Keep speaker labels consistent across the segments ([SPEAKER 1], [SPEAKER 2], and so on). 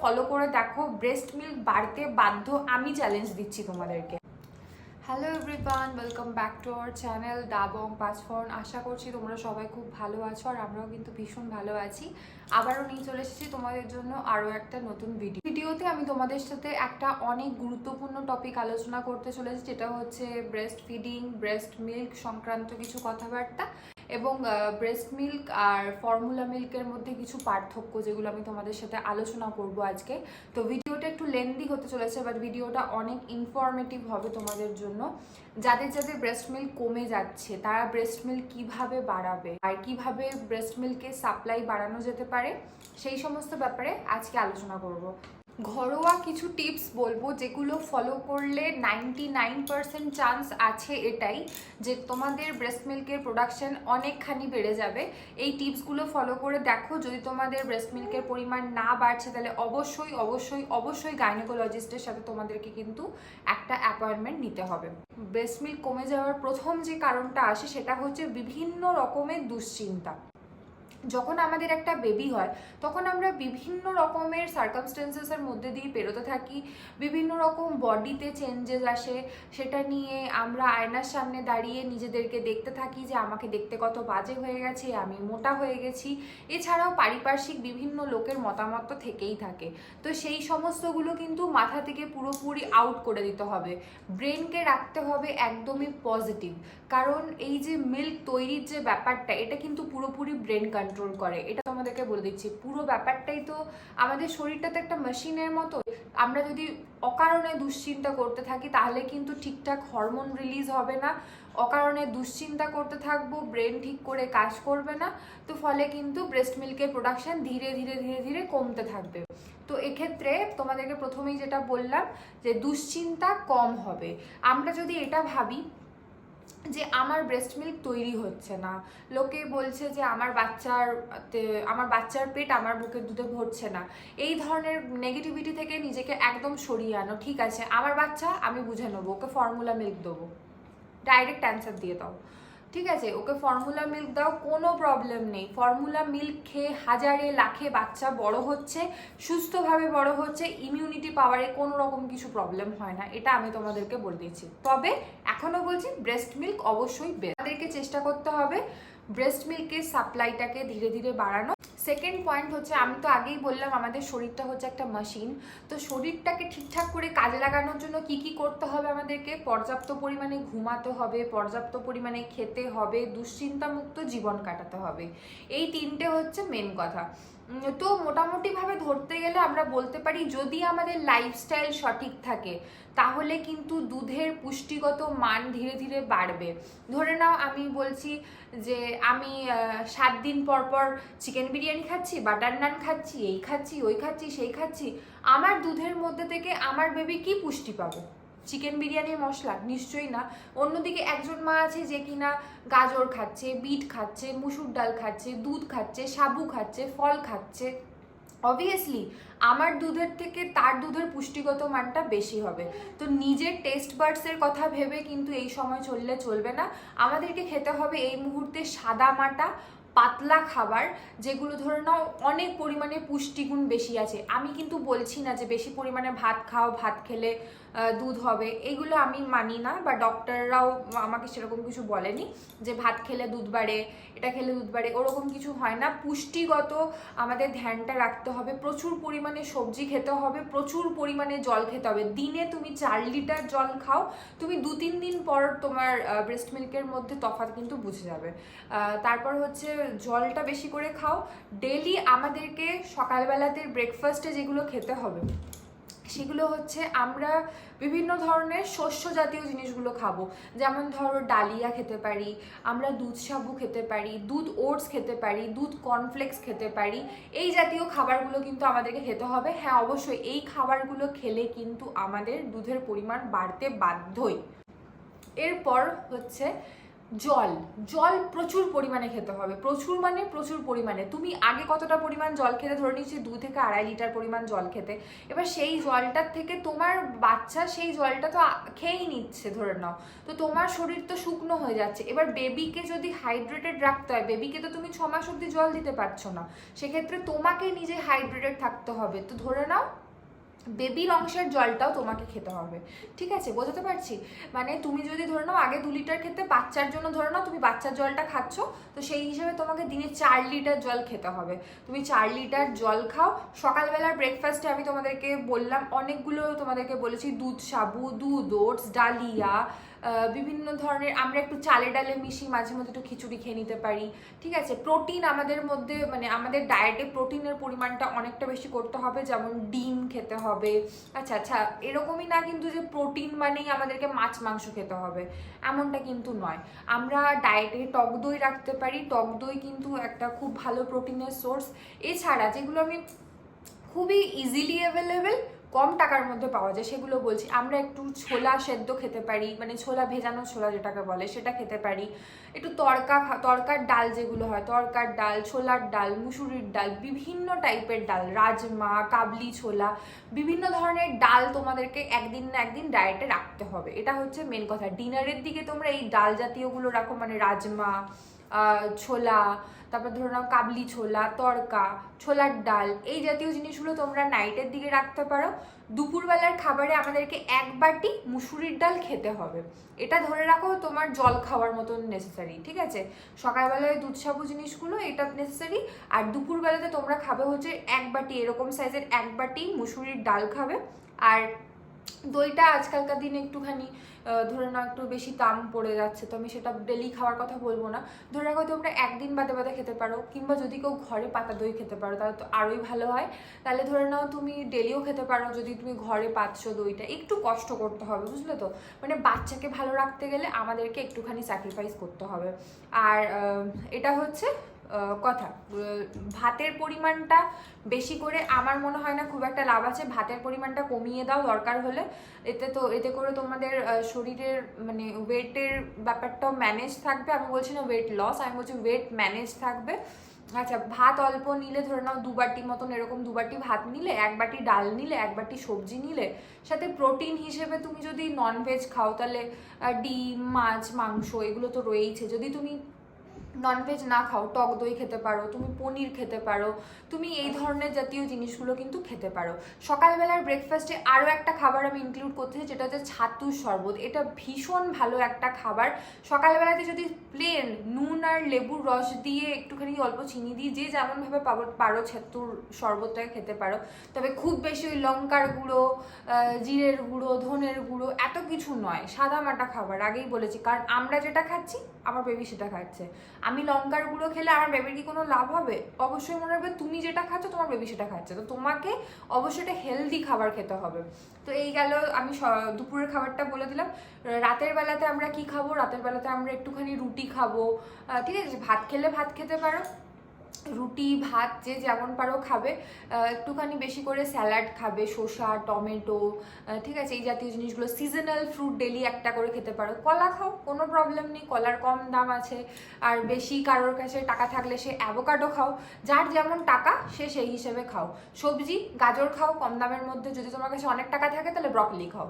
[SPEAKER 1] Follow করে দেখো breast milk বাড়তে বাধ্য আমি চ্যালেঞ্জ দিচ্ছি তোমাদেরকে। Hello everyone welcome back to our channel Dabang Panchphoron আশা করছি তোমরা সবাই খুব ভালো আছো আর আমরাও কিন্তু ভীষণ ভালো আছি। আবারও নিয়ে চলে এসেছি তোমাদের জন্য আরও একটা নতুন ভিডিও ভিডিওতে আমি তোমাদের সাথে একটা অনেক গুরুত্বপূর্ণ টপিক আলোচনা করতে চলেছি, যেটা হচ্ছে ব্রেস্ট ফিডিং ব্রেস্ট মিল্ক সংক্রান্ত কিছু কথাবার্তা। এবং ব্রেস্ট মিল্ক আর ফর্মুলা মিল্কের মধ্যে কিছু পার্থক্য যেগুলো আমি তোমাদের সাথে আলোচনা করব আজকে। তো ভিডিওটা একটু লেন্দি হতে চলেছে বাট ভিডিওটা অনেক ইনফরমেটিভ হবে তোমাদের জন্য। যাদের যাদের ব্রেস্ট মিল্ক কমে যাচ্ছে, তারা ব্রেস্ট মিল্ক কীভাবে বাড়াবে? আর কীভাবে ব্রেস্ট মিল্কের সাপ্লাই বাড়ানো যেতে পারে? সেই সমস্ত ব্যাপারে আজকে আলোচনা করব। ঘরোয়া কিছু টিপস বলব যেগুলো ফলো করলে নাইনটি নাইন পার্সেন্ট চান্স আছে এটাই যে তোমাদের ব্রেস্ট মিল্কের প্রোডাকশন অনেকখানি বেড়ে যাবে। এই টিপসগুলো ফলো করে দেখো, যদি তোমাদের ব্রেস্ট মিল্কের পরিমাণ না বাড়ছে, তাহলে অবশ্যই অবশ্যই অবশ্যই গাইনোকোলজিস্টের সাথে তোমাদেরকে কিন্তু একটা অ্যাপয়েন্টমেন্ট নিতে হবে। ব্রেস্ট মিল্ক কমে যাওয়ার প্রথম যে কারণটা আসে, সেটা হচ্ছে বিভিন্ন রকমের দুশ্চিন্তা। যখন আমাদের একটা বেবি হয়, তখন আমরা বিভিন্ন রকমের সার্কামস্টেন্সেসের মধ্যে দিয়ে পেরোতে থাকি, বিভিন্ন রকম বডিতে চেঞ্জেস আসে, সেটা নিয়ে আমরা আয়নার সামনে দাঁড়িয়ে নিজেদেরকে দেখতে থাকি যে আমাকে দেখতে কত বাজে হয়ে গেছে, আমি মোটা হয়ে গেছি। এছাড়াও পারিপার্শ্বিক বিভিন্ন লোকের মতামত তো থেকেই থাকে। তো সেই সমস্তগুলো কিন্তু মাথা থেকে পুরোপুরি আউট করে দিতে হবে। ব্রেনকে রাখতে হবে একদমই পজিটিভ কারণ এই যে মিল্ক তৈরির যে ব্যাপারটা, এটা কিন্তু পুরোপুরি ব্রেন কন্ট্রোল করে। এটা তোমাদেরকে বলে দিচ্ছি। পুরো ব্যাপারটাই তো আমাদের শরীরটা তো একটা মেশিনের মতো। আমরা যদি অকারণে দুশ্চিন্তা করতে থাকি, তাহলে কিন্তু ঠিকঠাক হরমোন রিলিজ হবে না। অকারণে দুশ্চিন্তা করতে থাকব ব্রেন ঠিক করে কাজ করবে না। তো ফলে কিন্তু ব্রেস্ট মিল্কের প্রোডাকশন ধীরে ধীরে ধীরে ধীরে কমতে থাকবে। তো এক্ষেত্রে তোমাদেরকে প্রথমেই যেটা বললাম যে দুশ্চিন্তা কম হবে। আমরা যদি এটা ভাবি যে আমার ব্রেস্ট মিল্ক তৈরি হচ্ছে না। লোকে বলছে যে আমার বাচ্চার আমার বাচ্চার পেট আমার বুকের দুধে ভরছে না। এই ধরনের নেগেটিভিটি থেকে নিজেকে একদম সরিয়ে আনো। ঠিক আছে, আমার বাচ্চা আমি বুঝে নেব, ওকে ফর্মুলা মিল্ক দেবো। ডাইরেক্ট অ্যান্সার দিয়ে দাও। ঠিক আছে? ওকে ফর্মুলা মিল্ক দাও, কোনো প্রবলেম নেই। ফর্মুলা মিল্ক খেয়ে হাজারে, লাখে বাচ্চা বড় হচ্ছে, সুস্থভাবে বড় হচ্ছে ইমিউনিটি পাওয়ারে কোনো রকম কিছু প্রবলেম হয় না। এটা আমি তোমাদেরকে বলে দিয়েছি। তবে এখনও বলছি ব্রেস্ট মিল্ক অবশ্যই আমাদেরকে চেষ্টা করতে হবে ব্রেস্ট মিল্কের সাপ্লাইটাকে ধীরে ধীরে বাড়ানো। সেকেন্ড পয়েন্ট হচ্ছে, আমি তো আগেই বললাম আমাদের শরীরটা হচ্ছে একটা মেশিন তো শরীরটাকে ঠিকঠাক করে কাজে লাগানোর জন্য কি কি করতে হবে আমাদেরকে? পর্যাপ্ত পরিমাণে ঘুমাতে হবে, পর্যাপ্ত পরিমাণে খেতে হবে, দুশ্চিন্তামুক্ত জীবন কাটাতে হবে। এই তিনটে হচ্ছে মেন কথা। তো মোটামুটিভাবে ধরতে গেলে আমরা বলতে পারি যদি আমাদের লাইফস্টাইল সঠিক থাকে, তাহলে কিন্তু দুধের পুষ্টিগত মান ধীরে ধীরে বাড়বে। ধরে নাও আমি বলছি যে আমি সাত দিন পর পর চিকেন বিরিয়ানি খাচ্ছি বাটার নান খাচ্ছি, এই খাচ্ছি, ওই খাচ্ছি, সেই খাচ্ছি, আমার দুধের মধ্যে থেকে আমার বেবি কি পুষ্টি পাবে? চিকেন বিরিয়ানির মশলা? নিশ্চয়ই না। অন্যদিকে একজন মা আছে যে কিনা গাজর খাচ্ছে, বিট খাচ্ছে, মুসুর ডাল খাচ্ছে, দুধ খাচ্ছে, সাবু খাচ্ছে, ফল খাচ্ছে। অবভিয়াসলি আমার দুধের থেকে তার দুধের পুষ্টিগত মানটা বেশি হবে। তো নিজের টেস্ট বার্ডসের কথা ভেবে কিন্তু এই সময় চললে চলবে না। আমাদেরকে খেতে হবে এই মুহূর্তে সাদা মাটা পাতলা খাবার, যেগুলো ধরে নাও অনেক পরিমাণে পুষ্টিগুণ বেশি আছে। আমি কিন্তু বলছি না যে বেশি পরিমাণে ভাত খাও, ভাত খেলে দুধ হবে, এগুলো আমি মানি না বা ডক্টররাও আমাকে সেরকম কিছু বলেনি যে ভাত খেলে দুধ বাড়ে, এটা খেলে দুধ বাড়ে, ওরকম কিছু হয় না। পুষ্টিগত আমাদের ধ্যানটা রাখতে হবে, প্রচুর পরিমাণে সবজি খেতে হবে, প্রচুর পরিমাণে জল খেতে হবে। দিনে তুমি চার লিটার জল খাও, তুমি দু তিন দিন পর তোমার ব্রেস্ট মিল্কের মধ্যে তফাৎ কিন্তু বুঝে যাবে। তারপর হচ্ছে জলটা বেশি করে খাও। ডেলি আমাদেরকে সকালবেলাতে ব্রেকফাস্টে যেগুলো খেতে হবে, সেগুলো হচ্ছে আমরা বিভিন্ন ধরনের শস্য জাতীয় জিনিসগুলো খাব। যেমন ধরো ডালিয়া খেতে পারি, আমরা দুধ সাবু খেতে পারি, দুধ ওটস খেতে পারি, দুধ কর্নফ্লেক্স খেতে পারি। এই জাতীয় খাবারগুলো কিন্তু আমাদেরকে খেতে হবে। হ্যাঁ অবশ্যই এই খাবারগুলো খেলে কিন্তু আমাদের দুধের পরিমাণ বাড়তে বাধ্যই। এরপর হচ্ছে জল জল প্রচুর পরিমাণে খেতে হবে। প্রচুর মানে প্রচুর পরিমাণে। তুমি আগে কতটা পরিমাণ জল খেতে ধরে নিচ্ছি দু থেকে আড়াই লিটার পরিমাণ জল খেতে। এবার সেই জলটার থেকে তোমার বাচ্চা সেই জলটা তো খেয়েই নিচ্ছে ধরে নাও। তো তোমার শরীর তো শুকনো হয়ে যাচ্ছে। এবার বেবিকে যদি হাইড্রেটেড রাখতে হয়, বেবিকে তো তুমি ছ মাস অব্দি জল দিতে পারছ না। সেক্ষেত্রে তোমাকে নিজে হাইড্রেটেড থাকতে হবে। তো ধরে নাও বেবির অংশের জলটাও তোমাকে খেতে হবে। ঠিক আছে? বোঝাতে পারছি? মানে তুমি যদি ধরে নাও আগে দু লিটার খেতে বাচ্চার জন্য ধরে নাও তুমি বাচ্চার জলটা খাচ্ছ, তো সেই হিসেবে তোমাকে দিনে চার লিটার জল খেতে হবে। তুমি চার লিটার জল খাও। সকালবেলার ব্রেকফাস্টে আমি তোমাদেরকে বললাম, অনেকগুলো তোমাদেরকে বলেছি, দুধ সাবু, দুধ, ওটস, ডালিয়া বিভিন্ন ধরনের আমরা একটু চালে ডালে মিশিয়ে মাঝে মধ্যে একটু খিচুড়ি খেয়ে নিতে পারি। ঠিক আছে? প্রোটিন আমাদের মধ্যে মানে আমাদের ডায়েটে প্রোটিনের পরিমাণটা অনেকটা বেশি করতে হবে, যেমন ডিম খেতে হবে। আচ্ছা আচ্ছা এরকমই না কিন্তু যে প্রোটিন মানেই আমাদেরকে মাছ, মাংস খেতে হবে। এমনটা কিন্তু নয়। আমরা ডায়েটে টক দই রাখতে পারি। টক দই কিন্তু একটা খুব ভালো প্রোটিনের সোর্স এছাড়া যেগুলো আমি খুবই ইজিলি অ্যাভেলেবেল কম টাকার মধ্যে পাওয়া যায়, সেগুলো বলছি। আমরা একটু ছোলা সেদ্ধ খেতে পারি মানে ছোলা ভেজানো ছোলা যেটাকে বলে, সেটা খেতে পারি। একটু তরকা তড়কার ডাল যেগুলো হয়, তরকার ডাল, ছোলার ডাল, মুসুরির ডাল, বিভিন্ন টাইপের ডাল, রাজমা, কাবলি ছোলা, বিভিন্ন ধরনের ডাল তোমাদেরকে একদিন না একদিন ডায়েটে রাখতে হবে। এটা হচ্ছে মেন কথা। ডিনারের দিকে তোমরা এই ডাল জাতীয়গুলো রাখো মানে রাজমা ছোলা, তারপর ধরে নাও কাবলি ছোলা, তড়কা, ছোলার ডাল, এই জাতীয় জিনিসগুলো তোমরা নাইটের দিকে রাখতে পারো। দুপুরবেলার খাবারে আমাদেরকে এক বাটি মুসুরির ডাল খেতে হবে। এটা ধরে রাখো তোমার জল খাওয়ার মতন নেসেসারি ঠিক আছে? সকালবেলায় দুধ সাবু জিনিসগুলো, এটা নেসেসারি আর দুপুরবেলাতে তোমরা খাবে হচ্ছে এক বাটি, এরকম সাইজের এক বাটি মুসুরির ডাল খাবে। আর দইটা আজকালকার দিনে একটুখানি ধরে নাও একটু বেশি দাম পড়ে যাচ্ছে, তো আমি সেটা ডেলি খাওয়ার কথা বলব না। ধরে রাখো তোমরা একদিন বাদে বাদে খেতে পারো, কিংবা যদি কেউ ঘরে পাতা দই খেতে পারো, তাহলে তো আরোই ভালো হয়। তাহলে ধরে নাও তুমি ডেলিও খেতে পারো, যদি তুমি ঘরে পাচ্ছ দইটা, একটু কষ্ট করতে হবে, বুঝলে তো? মানে বাচ্চাকে ভালো রাখতে গেলে আমাদেরকে একটুখানি স্যাক্রিফাইস করতে হবে। আর এটা হচ্ছে কথা। ভাতের পরিমাণটা বেশি করে আমার মনে হয় না খুব একটা লাভ আছে। ভাতের পরিমাণটা কমিয়ে দাও দরকার হলে। এতে তো, এতে করে তোমাদের শরীরের মানে ওয়েটের ব্যাপারটাও ম্যানেজ থাকবে। আমি বলছি না ওয়েট লস আমি বলছি ওয়েট ম্যানেজ থাকবে। আচ্ছা ভাত অল্প নিলে ধরে নাও দু বাটি মতন এরকম দু বাটি ভাত নিলে, এক বাটি ডাল নিলে, এক বাটি সবজি নিলে, সাথে প্রোটিন হিসেবে তুমি যদি ননভেজ খাও, তাহলে ডিম, মাছ, মাংস এগুলো তো রয়েইছে। যদি তুমি ননভেজ না খাও, টক দই খেতে পারো, তুমি পনির খেতে পারো, তুমি এই ধরনের জাতীয় জিনিসগুলো কিন্তু খেতে পারো। সকালবেলার ব্রেকফাস্টে আরও একটা খাবার আমি ইনক্লুড করতে চাই যেটা হচ্ছে ছাতুর শরবত। এটা ভীষণ ভালো একটা খাবার। সকালবেলাতে যদি প্লেন নুন আর লেবুর রস দিয়ে একটুখানি অল্প চিনি দিয়ে যে যেমনভাবে পাবো, পারো ছাতুর শরবতটাকে খেতে পারো। তবে খুব বেশি ওই লঙ্কার গুঁড়ো জিরের গুঁড়ো, ধনের গুঁড়ো, এত কিছু নয়, সাদা মাটা খাবার, আগেই বলেছি। কারণ আমরা যেটা খাচ্ছি, আমার বেবি সেটা খাচ্ছে। আমি লঙ্কার গুঁড়ো খেলে আমার বেবির কি কোনো লাভ হবে? অবশ্যই মনে রাখবে তুমি যেটা খাচ্ছ, তোমার বেবি সেটা খাচ্ছে। তো তোমাকে অবশ্যই এটা হেলদি খাবার খেতে হবে। তো এই গেল আমি দুপুরের খাবারটা বলে দিলাম। রাতের বেলাতে আমরা কি খাব? রাতের বেলাতে আমরা একটুখানি রুটি খাব। ঠিক আছে, ভাত খেলে ভাত খেতে পারো। রুটি, ভাত, যে যেমন পারো খাবে। একটুখানি বেশি করে স্যালাড খাবে, শসা, টমেটো ঠিক আছে, এই জাতীয় জিনিসগুলো। সিজনাল ফ্রুট ডেলি একটা করে খেতে পারো। কলা খাও, কোনো প্রবলেম নেই, কলার কম দাম আছে। আর বেশি কারোর কাছে টাকা থাকলে সে অ্যাভোকাডো খাও, যার যেমন টাকা, সে সেই হিসেবে খাও। সবজি, গাজর খাও, কম দামের মধ্যে। যদি তোমার কাছে অনেক টাকা থাকে, তাহলে ব্রকলি খাও।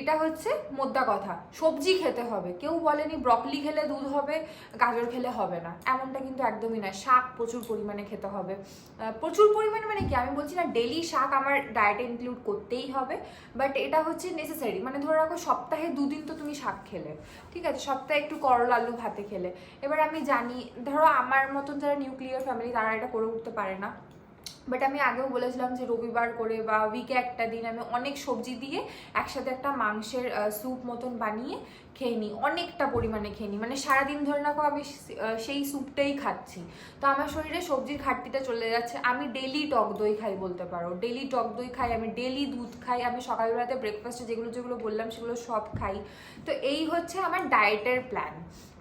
[SPEAKER 1] এটা হচ্ছে মোদ্দা কথা। সবজি খেতে হবে। কেউ বলেনি ব্রকলি খেলে দুধ হবে, গাজর খেলে হবে না। এমনটা কিন্তু একদমই নয়। শাক প্রচুর পরিমাণে খেতে হবে। প্রচুর পরিমাণে মানে কি? আমি বলছি না ডেলি শাক আমার ডায়েটে ইনক্লুড করতেই হবে বাট এটা হচ্ছে নেসেসারি মানে ধরে রাখো, সপ্তাহে দুদিন তো তুমি শাক খেলে। ঠিক আছে? সপ্তাহে একটু করলা আলু ভাতে খেলে। এবার আমি জানি, ধরো আমার মতন যারা নিউক্লিয়ার ফ্যামিলি তারা এটা করে উঠতে পারে না। বাট আমি আগেও বলেছিলাম যে রবিবার করে বা উইকে একটা দিন আমি অনেক সবজি দিয়ে একসাথে একটা মাংসের স্যুপ মতন বানিয়ে খেয়ে নিই অনেকটা পরিমাণে খেয়ে নিই মানে সারাদিন ধরে রাখো আমি সেই স্যুপটাই খাচ্ছি। তো আমার শরীরে সবজির ঘাটতিটা চলে যাচ্ছে। আমি ডেলি টক দই খাই বলতে পারো। ডেলি টক দই খাই, আমি ডেলি দুধ খাই, আমি সকালবেলাতে ব্রেকফাস্টে যেগুলো যেগুলো বললাম সেগুলো সব খাই। তো এই হচ্ছে আমার ডায়েটের প্ল্যান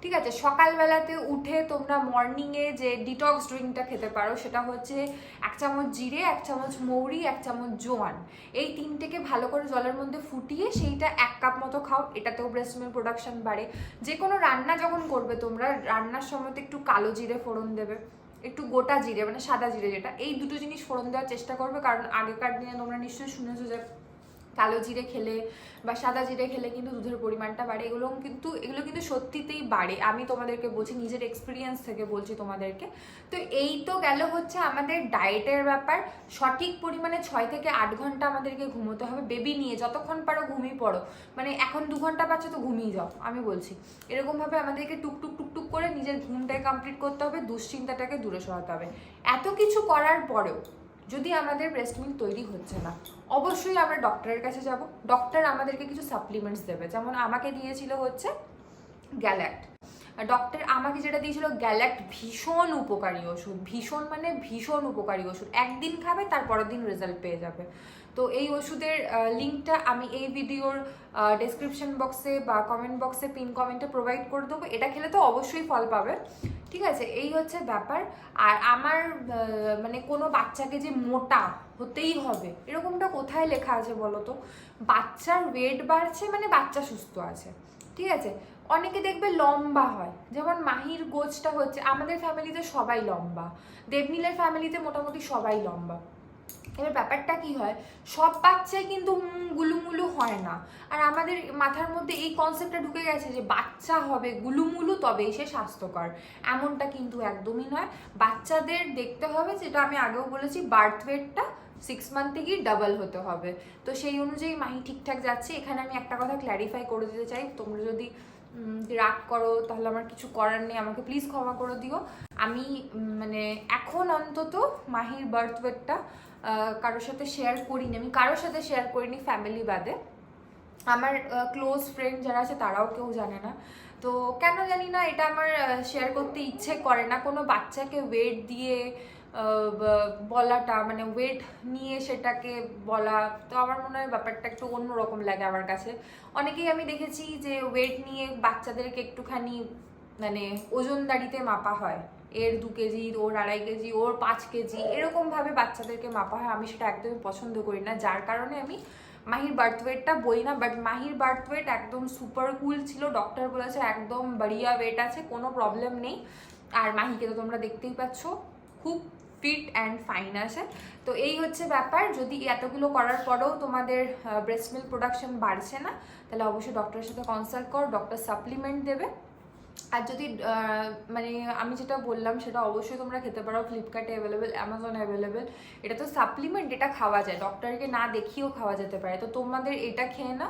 [SPEAKER 1] ঠিক আছে, সকালবেলাতে উঠে তোমরা মর্নিংয়ে যে ডিটক্স ড্রিঙ্কটা খেতে পারো, সেটা হচ্ছে এক চামচ জিরে, এক চামচ মৌরি, এক চামচ জোয়ান। এই তিনটেকে ভালো করে জলের মধ্যে ফুটিয়ে সেইটা এক কাপ মতো খাও। এটাতেও ব্রেস্ট প্রোডাকশন বাড়ে। যে কোনো রান্না যখন করবে তোমরা, রান্নার সময় একটু কালো জিরে ফোড়ন দেবে, একটু গোটা জিরে মানে সাদা জিরে যেটা, এই দুটো জিনিস ফোড়ন দেওয়ার চেষ্টা করবে, কারণ আগেকার দিনে তোমরা নিশ্চয়ই শুনেছো যে কালো জিরে খেলে বা সাদা জিরে খেলে কিন্তু দুধের পরিমাণটা বাড়ে। এগুলো কিন্তু এগুলো কিন্তু সত্যিতেই বাড়ে। আমি তোমাদেরকে বলছি, নিজের এক্সপিরিয়েন্স থেকে বলছি তোমাদেরকে। তো এই তো গেল হচ্ছে আমাদের ডায়েটের ব্যাপার। সঠিক পরিমাণে ছয় থেকে আট ঘণ্টা আমাদেরকে ঘুমোতে হবে। বেবি নিয়ে যতক্ষণ পারো ঘুমিয়ে পড়ো। মানে এখন দু ঘণ্টা পাচ্ছ তো ঘুমিয়ে যাও, আমি বলছি। এরকমভাবে আমাদেরকে টুকটুক টুকটুক করে নিজের ঘুমটাকে কমপ্লিট করতে হবে, দুশ্চিন্তাটাকে দূরে সরাতে হবে। এত কিছু করার পরেও যদি আমাদের ব্রেস্ট মিল্ক তৈরি হচ্ছে না, অবশ্যই আমরা ডক্টরের কাছে যাব। ডক্টর আমাদেরকে কিছু সাপ্লিমেন্টস দেবে। যেমন আমাকে দিয়েছিল হচ্ছে গ্যাল্যাক্ট ডক্টর আমাকে যেটা দিয়েছিল গ্যালাক্ট ভীষণ উপকারী ওষুধ, ভীষণ মানে ভীষণ উপকারী ওষুধ। একদিন খাবে, তার পরের দিন রেজাল্ট পেয়ে যাবে। তো এই ওষুধের লিঙ্কটা আমি এই ভিডিওর ডেসক্রিপশন বক্সে বা কমেন্ট বক্সে পিন কমেন্টে প্রোভাইড করে দেবো। এটা খেলে তো অবশ্যই ফল পাবে। ঠিক আছে? এই হচ্ছে ব্যাপার। আর আমার মানে কোনো বাচ্চাকে যে মোটা হতেই হবে, এরকমটা কোথায় লেখা আছে বলো তো? বাচ্চার ওয়েট বাড়ছে মানে বাচ্চা সুস্থ আছে। ঠিক আছে? অনেকে দেখবে লম্বা হয়। যেমন মাহির গোছটা হচ্ছে, আমাদের ফ্যামিলিতে সবাই লম্বা। দেবনীলের ফ্যামিলিতে মোটামুটি সবাই লম্বা। এবার ব্যাপারটা কি হয়, সব বাচ্চাই কিন্তু গুলুমুলু হয় না। আর আমাদের মাথার মধ্যে এই কনসেপ্টটা ঢুকে গেছে যে বাচ্চা হবে গুলুমুলু তবেই সে স্বাস্থ্যকর। এমনটা কিন্তু একদমই নয়। বাচ্চাদের দেখতে হবে, যেটা আমি আগেও বলেছি বার্থ ওয়েটটা সিক্স মান্থ থেকেই ডাবল হতে হবে। তো সেই অনুযায়ী মাহি ঠিকঠাক যাচ্ছে। এখানে আমি একটা কথা ক্ল্যারিফাই করে দিতে চাই, তোমরা যদি রাগ করো, তাহলে আমার কিছু করার নেই, আমাকে প্লিজ ক্ষমা করে দিও। আমি মানে এখন অন্তত মাহির বার্থ ওয়েটটা কারোর সাথে শেয়ার করিনি। আমি কারোর সাথে শেয়ার করিনি ফ্যামিলি বাদে। আমার ক্লোজ ফ্রেন্ড যারা আছে, তারাও কেউ জানে না। তো কেন জানি না, এটা আমার শেয়ার করতে ইচ্ছে করে না। কোনো বাচ্চাকে ওয়েট দিয়ে বলাটা মানে ওয়েট নিয়ে সেটাকে বলা, তো আমার মনে হয় ব্যাপারটা একটু অন্যরকম লাগে আমার কাছে। অনেকেই আমি দেখেছি যে ওয়েট নিয়ে বাচ্চাদেরকে একটুখানি মানে ওজনদারিতে মাপা হয়। এর দু কেজি, ওর আড়াই কেজি, ওর পাঁচ কেজি, এরকমভাবে বাচ্চাদেরকে মাপা হয়। আমি সেটা একদমই পছন্দ করি না। যার কারণে আমি মাহির বার্থ ওয়েটটা বই না বাট মাহির বার্থ ওয়েট একদম সুপার কুল ছিল। ডক্টর বলেছে একদম বাড়িয়া ওয়েট আছে, কোনো প্রবলেম নেই। আর মাহিকে তো তোমরা দেখতেই পাচ্ছ, খুব ফিট অ্যান্ড ফাইন আছে। তো এই হচ্ছে ব্যাপার। যদি এতগুলো করার পরেও তোমাদের ব্রেস্ট মিল্ক প্রোডাকশন বাড়ছে না, তাহলে অবশ্যই ডক্টরের সাথে কনসাল্ট কর ডক্টর সাপ্লিমেন্ট দেবে। আর যদি মানে আমি যেটা বললাম, সেটা অবশ্যই তোমরা খেতে পারো। ফ্লিপকার্টে অ্যাভেলেবেল অ্যামাজন অ্যাভেলেবেল এটা তো সাপ্লিমেন্ট এটা খাওয়া যায়। ডক্টরকে না দেখিয়েও খাওয়া যেতে পারে। তো তোমাদের এটা খেয়ে না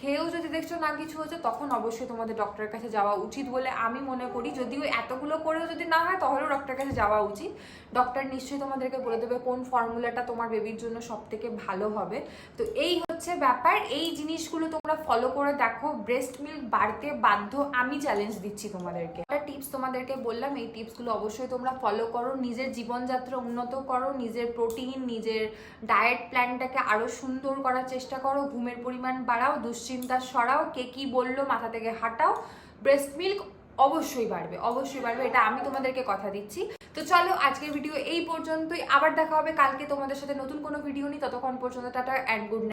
[SPEAKER 1] খেয়েও যদি দেখছ না কিছু হচ্ছে তখন অবশ্যই তোমাদের ডক্টরের কাছে যাওয়া উচিত বলে আমি মনে করি। যদিও এতগুলো করেও যদি না হয়, তাহলেও ডক্টরের কাছে যাওয়া উচিত। ডক্টর নিশ্চয়ই তোমাদেরকে বলে দেবে কোন ফর্মুলাটা তোমার বেবির জন্য সব থেকে ভালো হবে। তো এই হচ্ছে ব্যাপার, এই জিনিসগুলো তোমরা ফলো করে দেখো। ব্রেস্ট মিল্ক বাড়তে বাধ্য আমি চ্যালেঞ্জ দিচ্ছি তোমাদেরকে। একটা টিপস তোমাদেরকে বললাম, এই টিপসগুলো অবশ্যই তোমরা ফলো করো। নিজের জীবনযাত্রা উন্নত করো, নিজের প্রোটিন নিজের ডায়েট প্ল্যানটাকে আরও সুন্দর করার চেষ্টা করো। ঘুমের পরিমাণ বাড়াও, দুশ্চিন্তা সরাও, কে কি বলল মাথা থেকে হাঁটাও। ব্রেস্ট মিল্ক অবশ্যই বাড়বে অবশ্যই বাড়বে, এটা আমি তোমাদেরকে কথা দিচ্ছি। তো চলো, আজকের ভিডিও এই পর্যন্তই। আবার দেখা হবে কালকে তোমাদের সাথে নতুন কোনো ভিডিও নিই ততক্ষণ পর্যন্ত টাটা অ্যান্ড গুড